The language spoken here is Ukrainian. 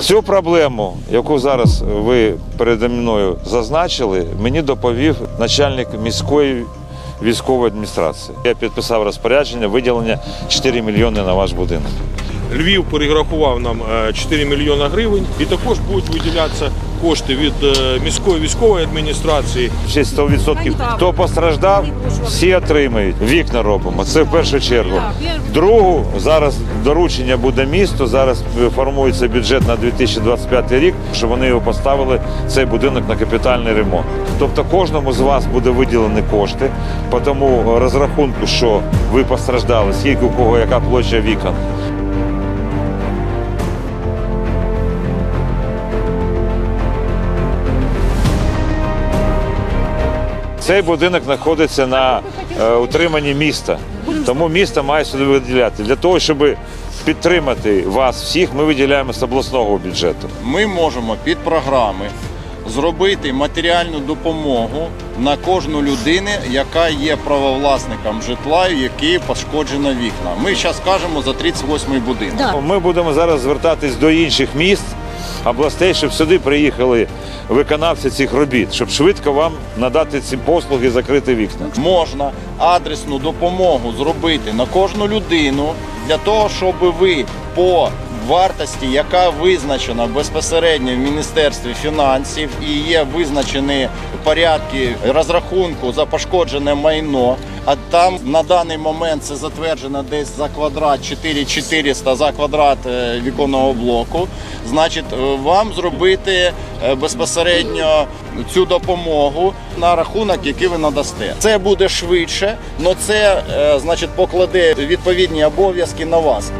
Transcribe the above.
Цю проблему, яку зараз ви передо мною зазначили, мені доповів начальник міської військової адміністрації. Я підписав розпорядження виділення 4 мільйони на ваш будинок. Львів перерахував нам е, 4 мільйона гривень, і також будуть виділятися кошти від е, міської військової адміністрації. Ще 100% хто постраждав, всі отримають. Вікна робимо. Це в першу чергу. Другу зараз доручення буде місту. Зараз формується бюджет на 2025 рік, щоб вони його поставили цей будинок на капітальний ремонт. Тобто кожному з вас буде виділені кошти по тому розрахунку, що ви постраждали, скільки у кого яка площа вікон. Цей будинок знаходиться на е, утриманні міста, тому місто має сюди виділяти. Для того, щоб підтримати вас всіх, ми виділяємо з обласного бюджету. ми можемо під програми зробити матеріальну допомогу на кожну людину, яка є правовласником житла, в якій пошкоджено вікна. Ми зараз кажемо за 38-й будинок. Ми будемо зараз звертатись до інших міст, областей, щоб сюди приїхали виконавці цих робіт, щоб швидко вам надати ці послуги, закрити вікна. Можна адресну допомогу зробити на кожну людину для того, щоб ви по вартості, яка визначена безпосередньо в Міністерстві фінансів і є визначені порядки розрахунку за пошкоджене майно. А там на даний момент це затверджено десь за квадрат 4400 за квадрат е, віконного блоку. Значить, е, вам зробити е, безпосередньо цю допомогу на рахунок, який ви надасте. Це буде швидше, але це значить покладе відповідні обов'язки на вас.